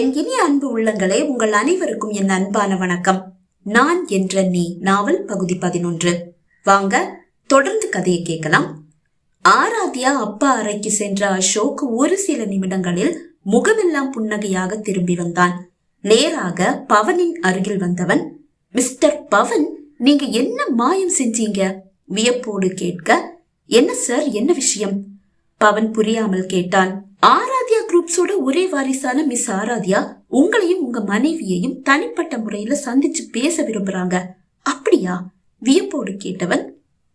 என் இனிய அன்பு உள்ளங்களே உங்கள் அனைவருக்கும் என் அன்பான வணக்கம். நான் என்ற நீ நாவல் பகுதி பதினொன்று. வாங்க தொடர்ந்து கதையை கேட்கலாம். ஆராத்யா அப்பா அறைக்கு சென்ற அசோக் ஒரு சில நிமிடங்களில் முகமெல்லாம் புன்னகையாக திரும்பி வந்தான். நேராக பவனின் அருகில் வந்தவன் மிஸ்டர் பவன் நீங்க என்ன மாயம் செஞ்சீங்க? வியப்போடு கேட்க என்ன சார் என்ன விஷயம்? பவன் புரியாமல் கேட்டான். ஆரா குரூப்ஸோட ஒரே வாரிசான மிஸ் ஆராத்யா உங்களையும் உங்க மனைவியையும் தனிப்பட்ட முறையில சந்திச்சு பேச விரும்புறாங்க. அப்படியா? வியப்போடு கேட்டவன்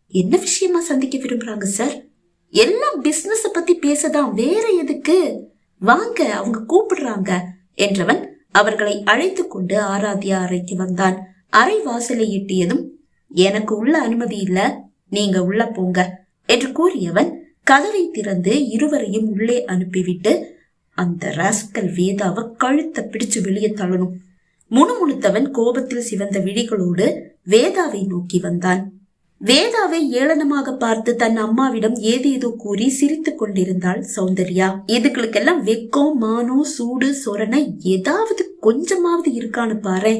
என்ன விஷயமா சந்திக்க விரும்புறாங்க சார் எல்லாம் பிசினஸ் பத்தி பேசதான் வேற எதுக்கு? வாங்க அவங்க கூப்பிடுறாங்க என்றவன் அவர்களை அழைத்து கொண்டு ஆராத்யா அறைக்கு வந்தான். அறை வாசலை எட்டியதும் எனக்கு உள்ள அனுமதி இல்ல நீங்க உள்ள போங்க என்று கூறியவன் கதவை திறந்து இருவரையும் உள்ளே அனுப்பிவிட்டு அந்த ராஸ்கல் வேதாவை கழுத்தை பிடிச்சு வெளியே தள்ளணும். முணுமுணுத்தவன் கோபத்தில் சிவந்த விழிகளோடு வேதாவை நோக்கி வந்தான். வேதாவை ஏளனமாக பார்த்து தன் அம்மாவிடம் ஏதேதோ கூறி சிரித்துக் கொண்டிருந்தாள் சௌந்தர்யா. இதுகளுக்கெல்லாம் வெக்கம் மானோ சூடு சொரணை ஏதாவது கொஞ்சமாவது இருக்கான்னு பாரு.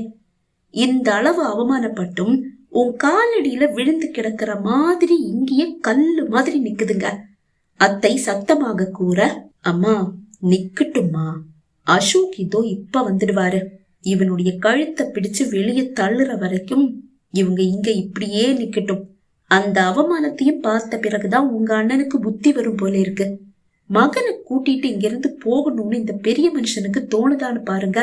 இந்த அளவு அவமானப்பட்டும் உன் காலடியில விழுந்து கிடக்கிற மாதிரி இங்கேயே கல்லு மாதிரி நிக்குதுங்க. அத்தை சத்தமாக கூற அம்மா நிக்கட்டும்மா அசோக் இதோ இப்ப வந்துடுவாரு. இவனுடைய கழுத்தை பிடிச்சு வெளியே தள்ளுற வரைக்கும் இவங்க இங்க இப்படியே நிக்கட்டும். அந்த அவமானத்தையும் பார்த்த பிறகுதான் உங்க அண்ணனுக்கு புத்தி வரும் போல இருக்கு. மகனை கூட்டிட்டு இங்கிருந்து போகணும்னு இந்த பெரிய மனுஷனுக்கு தோணுதான்னு பாருங்க.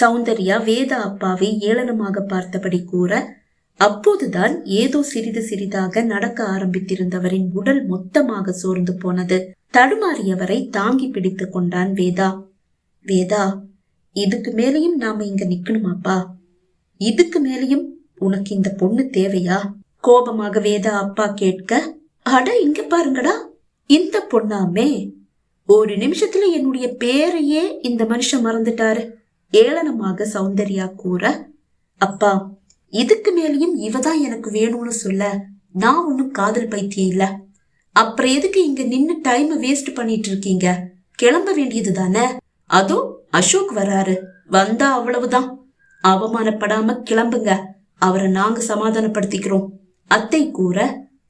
சௌந்தர்யா வேதா அப்பாவை ஏளனமாக பார்த்தபடி கூற அப்போதுதான் ஏதோ சிறிது சிறிதாக நடக்க ஆரம்பித்திருந்தவரின் உடல் மொத்தமாக சோர்ந்து போனது. தடுமாறியவரை தாங்கி பிடித்து கொண்டான் வேதா. வேதா இதுக்கு மேலையும் நாம இங்க நிக்கணுமாப்பா இதுக்கு மேலையும் உனக்கு இந்த பொண்ணு தேவையா? கோபமாக வேதா அப்பா கேட்க அட இங்க பாருங்கடா. இந்த பொண்ணாமே ஒரு நிமிஷத்துல என்னுடைய பேரையே இந்த மனுஷன் மறந்துட்டாரு. ஏளனமாக சௌந்தர்யா கூற அப்பா இதுக்கு மேலேயும் இவதான் எனக்கு வேணும்னு சொல்ல நான் ஒன்னும் காதல் பைத்தியம் இல்லை. அப்புறம் எதுக்கு இங்க நின்னு டைம் வேஸ்ட் பண்ணிட்டு இருக்கீங்க? கிளம்ப வேண்டியது தானே அதோ அசோக் வராரு. வந்தா அவ்வளவுதான். அவமானப்படாம கிளம்புங்க. அவரை நாங்க சமாதானப்படுத்திக்கிறோம். அத்தை கூற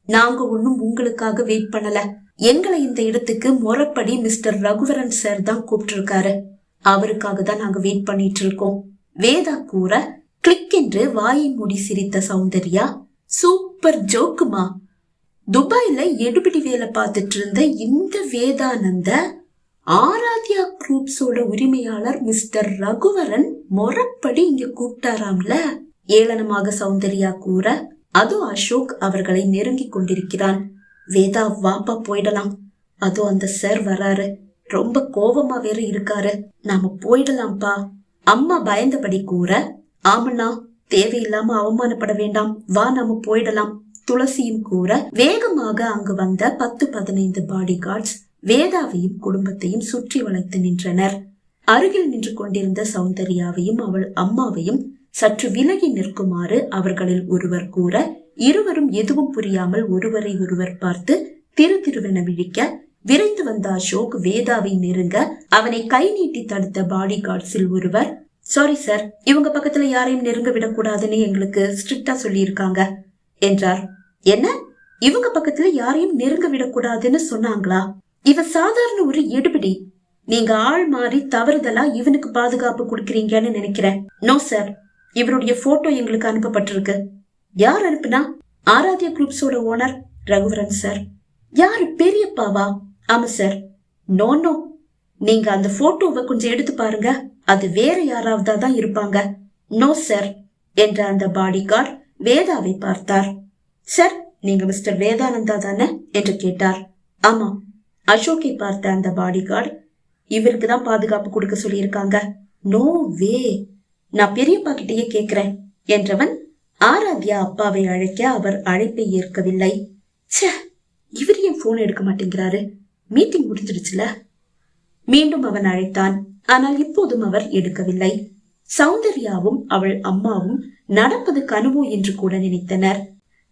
நாங்க ஒன்னும் உங்களுக்காக வெயிட் பண்ணல. எங்களை இந்த இடத்துக்கு முறப்படி மிஸ்டர் ரகுவரன் சார் தான் கூப்பிட்டிருக்காரு. அவருக்காக தான் நாங்க வெயிட் பண்ணிட்டு இருக்கோம். வேதா கூற கிளிக் என்று வாயை மூடி சிரித்த சௌந்தர்யா சூப்பர் ஜோக்குமா துபாயில எடுபிடி வேலை பார்த்துட்டு இருந்த இந்த வேதானந்த ஆராத்யா குரூப்ஸோட உரிமையாளர் மிஸ்டர் ரகுவரன் முறப்படி இங்க கூப்பிட்டாராம்ல? ஏளனமாக சௌந்தர்யா கூற அது அசோக் அவர்களை நெருங்கி கொண்டிருக்கிறான். வேதா வாப்பா போயிடலாம். அதோ அந்த சார் வராரு. ரொம்ப கோபமா வேற இருக்காரு. நாம போயிடலாம்ப்பா அம்மா பயந்தபடி கூற ஆமண்ணா தேவையில்லாம அவமானப்பட வேண்டாம். வா நாம போயிடலாம். துளசியும் கூற வேகமாக அங்கு வந்த பத்து பதினைந்து பாடி கார்ட்ஸ் வேதாவையும் குடும்பத்தையும் சுற்றி வளைத்து நின்றனர். அருகில் நின்று கொண்டிருந்த சௌந்தர்யாவையும் அவள் அம்மாவையும் சற்று விலகி நிற்குமாறு அவர்களில் ஒருவர் கூற இருவரும் எதுவும் புரியாமல் ஒருவரை ஒருவர் பார்த்து திரு திருவென விழிக்க விரைந்து வந்த அசோக் வேதாவை நெருங்க அவனை கை நீட்டி தடுத்த பாடி கார்ட்ஸில் ஒருவர் சாரி சார் இவங்க பக்கத்துல யாரையும் நெருங்க விடக்கூடாதுன்னு எங்களுக்கு ஸ்ட்ரிக்டா சொல்லியிருக்காங்க. என்றார். என்ன? இவங்க பக்கத்துல யாரையும் நெருங்க விடக்கூடாதுன்னு சொன்னாங்களா? இவ சாதாரண ஒரு எடுபிடி. நீங்க ஆள் மாறி தவறுதலா இவனுக்கு பாதுகாப்பு கொடுக்கறீங்கன்னு நினைக்கிறேன். No sir. இவருடைய போட்டோ எங்களுக்கு அனுப்பப்பட்டிருக்கு. யார் அனுப்புனா? ஆராத்யா குரூப்ஸோட ஓனர் ரகுவரன் சார். யாரு? பெரியப்பாவா? ஆமா சார். No no. நீங்க அந்த போட்டோவை கொஞ்சம் எடுத்து பாருங்க. அது வேற யாராவதா தான் இருப்பாங்க. நோ சார் என்ற அந்த பாடி கார்டு வேதாவை பார்த்தார். சார் நீங்க மிஸ்டர் வேதானந்தா தானே? என்று கேட்டார். ஆமா. அசோக்கை பார்த்த அந்த பாடி கார்டு இவருக்கு தான் பாதுகாப்பு கொடுக்க சொல்லியிருக்காங்க. நோ வே நான் பெரியப்பா கிட்டேயே கேட்கிறேன். என்றவன் ஆராத்யா அப்பாவை அழைக்க அவர் அழைப்பை ஏற்கவில்லை. சே இவர் ஏன் போன் எடுக்க மாட்டேங்கிறாரு? மீட்டிங் முடிஞ்சிடுச்சுல. மீண்டும் அவன் அழைத்தான். ஆனால் இப்போதும் அவர் எடுக்கவில்லை. சௌந்தர்யாவும் அவள் அம்மாவும் நடப்பது கனவு என்று கூட நினைத்தனர்.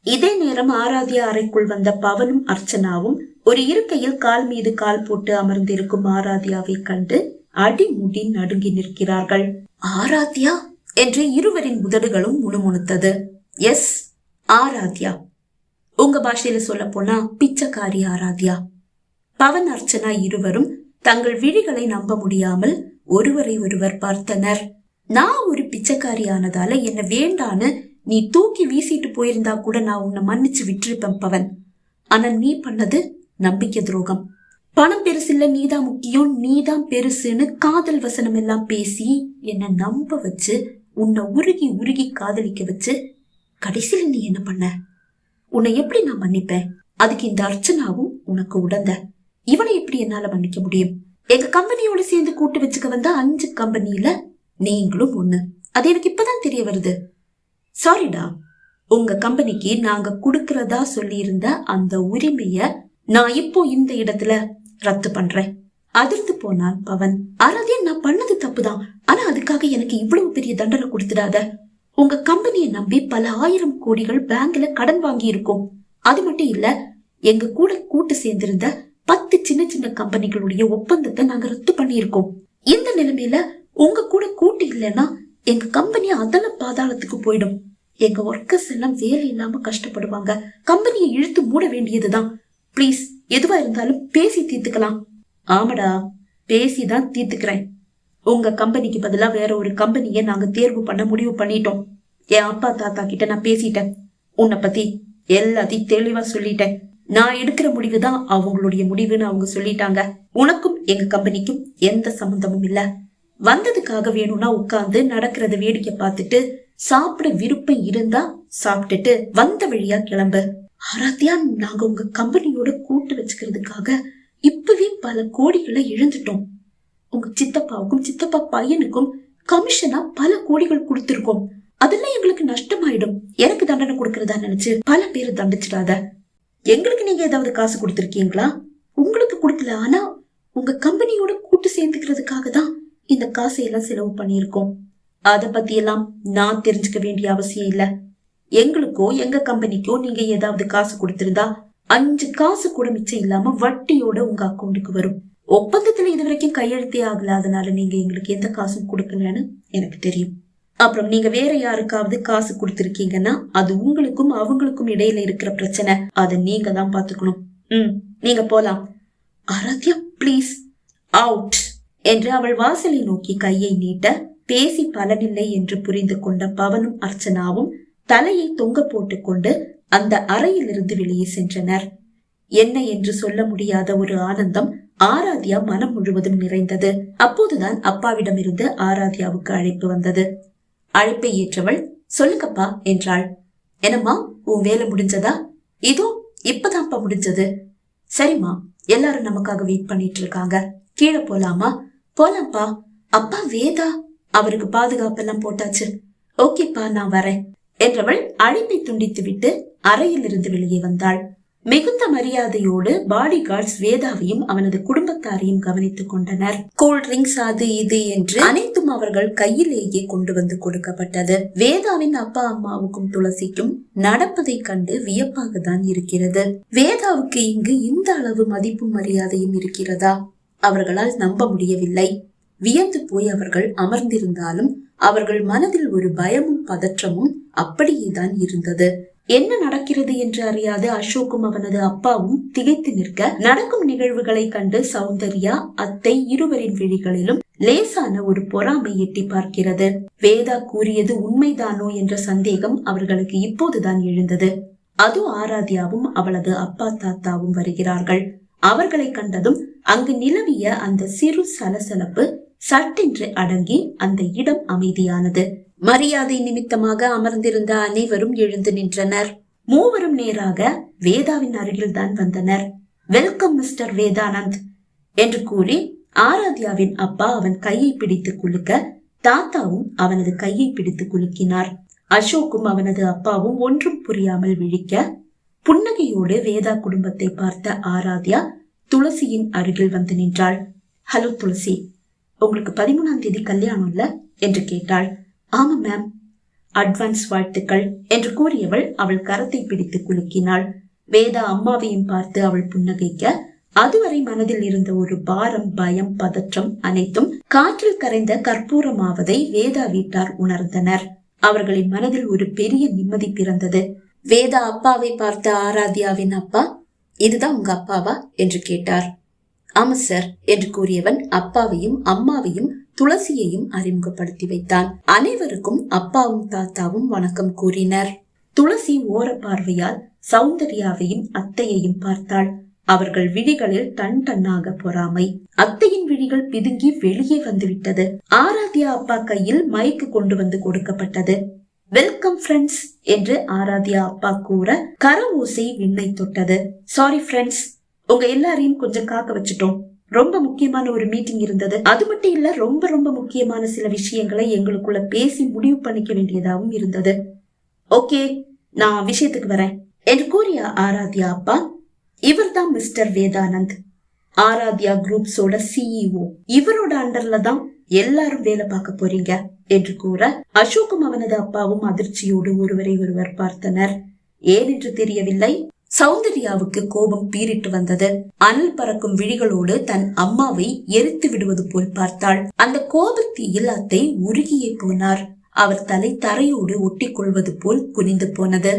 இதே நேரம் ஆராத்யா அறைக்குள் வந்த பவனும் அர்ச்சனாவும் ஒரு இருக்கையில் கால் மீது கால் போட்டு அமர்ந்திருக்கும் ஆராத்யாவை கண்டு அடிமுடி நடுங்கி நிற்கிறார்கள். ஆராத்யா? என்று இருவரின் உதடுகளும் முணுமுணுத்தது. எஸ் ஆராத்யா. உங்க பாஷையில சொல்ல போனா பிச்சைக்காரி ஆராத்யா. பவன் அர்ச்சனா இருவரும் தங்கள் விழிகளை நம்ப முடியாமல் ஒருவரை ஒருவர் பார்த்தனர். நான் ஒரு பிச்சைக்காரியானதால என்ன வேண்டான்னு நீ தூக்கி வீசிட்டு போயிருந்தா கூட நான் உன்னை மன்னிச்சு விட்டிருப்பேன் பவன். ஆனா நீ பண்ணது நம்பிக்கை துரோகம். பணம் பெருசில்ல நீதான் முக்கியம் நீதான் பெருசுன்னு காதல் வசனம் எல்லாம் பேசி என்னை நம்ப வச்சு உன்னை உருகி உருகி காதலிக்க வச்சு கடைசியில் நீ என்ன பண்ண? உன்னை எப்படி நான் மன்னிப்பேன்? அதுக்கு இந்த அர்ச்சனாவும் உனக்கு உடந்த இவனை எப்படி என்னால மன்னிக்க முடியும்? எங்க கம்பெனியோட சேர்ந்து கூட்டு வச்சுக்க வந்த அஞ்சு கம்பெனியில நீங்களும் ஒண்ணு. அது எனக்கு இப்பதான் தெரிய வருது. சாரிடா உங்க கம்பெனிக்கு நாங்க குடுக்கறதா சொல்லியிருந்த அந்த உரிமைய நான் இப்போ இந்த இடத்துல ரத்து பண்றேன். அதிர்ந்து போனான் பவன் ஆராதே நான் பண்ணது தப்புதான். ஆனா அதுக்காக எனக்கு இவ்வளவு பெரிய தண்டனை கொடுத்துடாத. உங்க கம்பெனியை நம்பி பல ஆயிரம் கோடிகள் பேங்க்ல கடன் வாங்கி இருக்கோம் அது மட்டும் இல்ல எங்க கூட கூட்டு சேர்ந்திருந்த பத்து சின்ன சின்ன கம்பெனிகளுடைய ஒப்பந்தத்தை நாங்க ரத்து பண்ணியிருக்கோம். இந்த நிலைமையில உங்க கூட கூட்டு இல்லைன்னா எங்க கம்பெனி அதல பாதாளத்துக்கு போயிடும். எங்க ஒர்க்கர்ஸ் எல்லாம் வேலை இல்லாம கஷ்டப்படுவாங்க. கம்பெனியை இழுத்து மூட வேண்டியதுதான். ப்ளீஸ் எதுவா இருந்தாலும் பேசி தீர்த்துக்கலாம். ஆமாடா பேசி தான் தீர்த்துக்கிறேன். உங்க கம்பெனிக்கு பதிலா வேற ஒரு கம்பெனியை நாங்க தேர்வு பண்ண முடிவு பண்ணிட்டோம். என் அப்பா தாத்தா கிட்ட நான் பேசிட்டேன். உன்னை பத்தி எல்லாத்தையும் தெளிவா சொல்லிட்டேன். நான் எடுக்கிற முடிவு தான் அவங்களுடைய முடிவுன்னு அவங்க சொல்லிட்டாங்க. உனக்கும் எங்க கம்பெனிக்கும் எந்த சம்பந்தமும் இல்லை. வந்ததுக்காக வேணும்னா உட்கார்ந்து நடக்கிறத வேடிக்கை பார்த்துட்டு சாப்பிட விருப்பம் இருந்தா சாப்பிட்டுட்டு வந்த வழியா கிளம்பு. ஆராத்தியா நாங்க உங்க கம்பெனியோட கூட்டு வச்சுக்கிறதுக்காக இப்பவே பல கோடிகளை இழந்துட்டோம். உங்க சித்தப்பாவுக்கும் சித்தப்பா பையனுக்கும் கமிஷனா பல கோடிகள் கொடுத்திருக்கோம். அதெல்லாம் எங்களுக்கு நஷ்டமாயிடும். எனக்கு தண்டனை கொடுக்கறதா நினைச்சு பல பேரை தண்டிச்சிடாத. எங்களுக்கு நீங்க ஏதாவது காசு கொடுத்திருக்கீங்களா? உங்களுக்கு கொடுக்கல ஆனா உங்க கம்பெனியோட கூட்டு சேர்ந்துக்கிறதுக்காக தான் இந்த காசையெல்லாம் செலவு பண்ணியிருக்கோம். அதை பத்தியெல்லாம் நான் தெரிஞ்சுக்க வேண்டிய அவசியம் இல்ல. எங்களுக்கோ எங்க கம்பெனிக்கோ நீங்க ஏதாவது காசு கொடுத்திருந்தா அஞ்சு காசு கூட மிச்சம் இல்லாம வட்டியோட உங்க அக்கௌண்ட்டுக்கு வரும். ஒப்பந்தத்துல இது வரைக்கும் கையெழுத்தே ஆகல. அதனால நீங்க எங்களுக்கு எந்த காசும் கொடுக்கலன்னு எனக்கு தெரியும். அப்புறம் நீங்க வேற யாருக்காவது காசு கொடுத்திருக்கீங்கன்னா அது உங்களுக்கும் அவங்களுக்கும் இடையில இருக்கிற பிரச்சனை. அதை நீங்க தான் பாத்துக்கணும் ம் நீங்க போலாம். ஆராத்யா ப்ளீஸ் அவுட் என்று அவள் வாசலை நோக்கி கையை நீட்ட பேசி பலனில்லை என்று புரிந்து கொண்ட பவனும் அர்ச்சனாவும் தலையை தொங்க போட்டுக்கொண்டு அந்த அறையிலிருந்து வெளியே சென்றனர். என்ன என்று சொல்ல முடியாத ஒரு ஆனந்தம் ஆராத்யா மனம் முழுவதும் நிறைந்தது. அப்போதுதான் அப்பாவிடமிருந்து ஆராத்யாவுக்கு அழைப்பு வந்தது. அழைப்பை ஏற்றவள் சொல்லுங்கப்பா என்றாள். என்னம்மா உன் வேலை முடிஞ்சதா? இதோ இப்பதான்ப்பா முடிஞ்சது. சரிம்மா எல்லாரும் நமக்காக வெயிட் பண்ணிட்டு இருக்காங்க. கீழே போலாமா? போலாம்ப்பா. அப்பா வேதா. அவருக்கு பாதுகாப்பெல்லாம் போட்டாச்சு. ஓகேப்பா நான் வரேன். என்றவள் அழைப்பை துண்டித்துவிட்டு அறையிலிருந்து வெளியே வந்தாள். மிகுந்த மரியாதையோடு பாடி கார்ட்ஸ் வேதாவையும் அவனது குடும்பத்தாரையும் கவனித்துக் கொண்டனர். கூல் ட்ரிங்க்ஸ் அது இது என்று அனைத்தும் அவர்கள் கையிலேயே கொண்டு வந்து கொடுக்கப்பட்டது. வேதாவின் அப்பா அம்மாவுக்கும் துளசிக்கும் நடப்பதை கண்டு வியப்பாக தான் இருக்கிறது. வேதாவுக்கு இங்கு இந்த அளவு மதிப்பும் மரியாதையும் இருக்கிறதா? அவர்களால் நம்ப முடியவில்லை. வியந்து போய் அவர்கள் அமர்ந்திருந்தாலும் அவர்கள் மனதில் ஒரு பயமும் பதற்றமும் அப்படியேதான் இருந்தது. என்ன நடக்கிறது என்று அறியாது அசோக்கும் அவனது அப்பாவும் திகைத்து நிற்க நடக்கும் நிகழ்வுகளை கண்டு சௌந்தர்யா அத்தை இருவரின் விழிகளிலும் லேசான ஒரு பொறாமை எட்டி பார்க்கிறது. வேதா கூறியது உண்மைதானோ என்ற சந்தேகம் அவர்களுக்கு இப்போதுதான் எழுந்தது. அது ஆராத்யாவும் அவளது அப்பா தாத்தாவும் வருகிறார்கள். அவர்களை கண்டதும் அங்கு நிலவிய அந்த சிறு சலசலப்பு சட்டென்று அடங்கி அந்த இடம் அமைதியானது. மரியாதை நிமித்தமாக அமர்ந்திருந்த அனைவரும் எழுந்து நின்றனர். மூவரும் நேராக வேதாவின் அருகில் தான் வந்தனர். வெல்கம் மிஸ்டர் வேதானந்த் என்று கூறி ஆராத்யாவின் அப்பா அவன் கையை பிடித்து குலுக்க தாத்தாவும் அவனது கையை பிடித்து குலுக்கினார். அசோக்கும் அவனது அப்பாவும் ஒன்றும் புரியாமல் விழிக்க புன்னகையோடு வேதா குடும்பத்தை பார்த்த ஆராத்யா துளசியின் அருகில் வந்து நின்றாள். ஹலோ துளசி உங்களுக்கு பதிமூணாம் தேதி கல்யாணம் இல்ல? என்று கேட்டாள். ஆமா மேம் அட்வான்ஸ் வாழ்த்துக்கள் என்று கூறியவள் அவள் கரத்தை பிடித்து குலுக்கினாள். வேதா அம்மாவையும் பார்த்து அவள் புன்னகைக்க அதுவரை மனதில் இருந்த ஒரு பாரம் பயம் பதற்றம் அனைத்தும் காற்றில் கரைந்த கற்பூரமாவதை வேதா வீட்டார் உணர்ந்தனர். அவர்களின் மனதில் ஒரு பெரிய நிம்மதி பிறந்தது. வேதா அப்பாவை பார்த்த ஆராத்யாவின் அப்பா இதுதான் உங்க அப்பாவா? என்று கேட்டார். ஆமா சார் என்று கூறியவன் அப்பாவையும் அம்மாவையும் துளசியையும் அறிமுகப்படுத்தி வைத்தான். அனைவருக்கும் அப்பாவும் தாத்தாவும் வணக்கம் கூறினர். துளசி ஓர பார்வையால் சௌந்தர்யாவையும் அத்தையையும் பார்த்தாள். அவர்கள் விழிகளில் டன் டன்னாக பொறாமை. அத்தையின் விழிகள் பிதுங்கி வெளியே வந்துவிட்டது. ஆராத்யா அப்பா கையில் மைக்கு கொண்டு வந்து கொடுக்கப்பட்டது. வெல்கம் ஃப்ரெண்ட்ஸ் என்று ஆராத்யா அப்பா கூற கர ஓசை விண்ணை தொட்டது. சாரி ஃப்ரெண்ட்ஸ் உங்க எல்லாரையும் கொஞ்சம் காக்க வச்சுட்டோம். ரொம்ப முக்கியமான ஒரு மீட்டிங் இருந்தது. அது மட்டும் இல்ல ரொம்ப ரொம்ப முக்கியமான சில விஷயங்களை எங்களுக்குள்ள பேசி முடிவு பண்ணிக்க வேண்டியதாகவும் இருந்தது. ஓகே நான் விஷயத்துக்கு வரேன். என்று கூறிய ஆராத்யா அப்பா இவர்தான் மிஸ்டர் வேதானந்த். ஆராத்யா குரூப்ஸோட சிஇஓ இவரோட அண்டர்ல தான் எல்லாரும் வேலை பார்க்க போறீங்க. என்று கூற அசோக்கும் அவனது அப்பாவும் அதிர்ச்சியோடு ஒருவரை ஒருவர் பார்த்தனர். ஏன் என்று தெரியவில்லை. சௌந்தர்யாவுக்கு கோபம் பீறிட்டு வந்தது. அனல் பறக்கும் விழிகளோடு தன் அம்மாவை எரித்து விடுவது போல் பார்த்தாள். அந்த கோபத்தீயில் அத்தை உருகியே போனார் அவர் தலை தரையோடு ஒட்டி கொள்வது போல் குனிந்து போனது.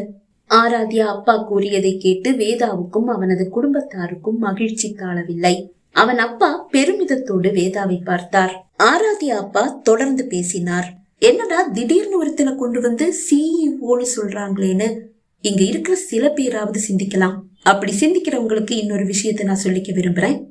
ஆராத்யா அப்பா கூறியதை கேட்டு வேதாவுக்கும் அவனது குடும்பத்தாருக்கும் மகிழ்ச்சி காணவில்லை. அவன் அப்பா பெருமிதத்தோடு வேதாவை பார்த்தார். ஆராத்யா அப்பா தொடர்ந்து பேசினார். என்னடா திடீர்னு ஒருத்தனை கொண்டு வந்து சிஇஓன்னு சொல்றாங்களேன்னு? இங்க இருக்கிற சில பேராவது சிந்திக்கலாம். அப்படி சிந்திக்கிறவங்களுக்கு இன்னொரு விஷயத்தை நான் சொல்லிக்க விரும்புறேன்.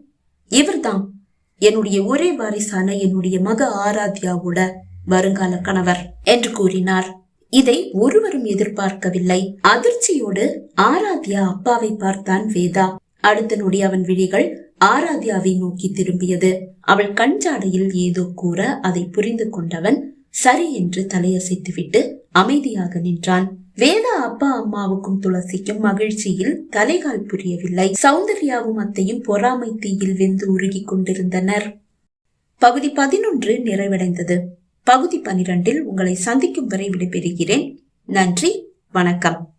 இவர்தான் என்னுடைய ஒரே வாரிசான என்னுடைய மக ஆராத்யாவோட வருங்கால கணவர் என்று கூறினார். இதை ஒருவரும் எதிர்பார்க்கவில்லை. அதிர்ச்சியோடு ஆராத்யா அப்பாவை பார்த்தான் வேதா. அடுத்த நொடி அவன் விழிகள் ஆராத்யாவை நோக்கி திரும்பியது. அவள் கஞ்சாடையில் ஏதோ கூற அதை புரிந்து கொண்டவன் சரி என்று தலையசைத்துவிட்டு அமைதியாக நின்றான். வேதா அப்பா அம்மாவுக்கும் துளசிக்கும் மகிழ்ச்சியில் தலைகால் புரியவில்லை. சௌந்தர்யாவும் அத்தையும் பொறாமை தீயில் வெந்து உருகி கொண்டிருந்தனர். பகுதி பதினொன்று நிறைவடைந்தது. பகுதி பனிரெண்டில் உங்களை சந்திக்கும் வரை விடைபெறுகிறேன். நன்றி. வணக்கம்.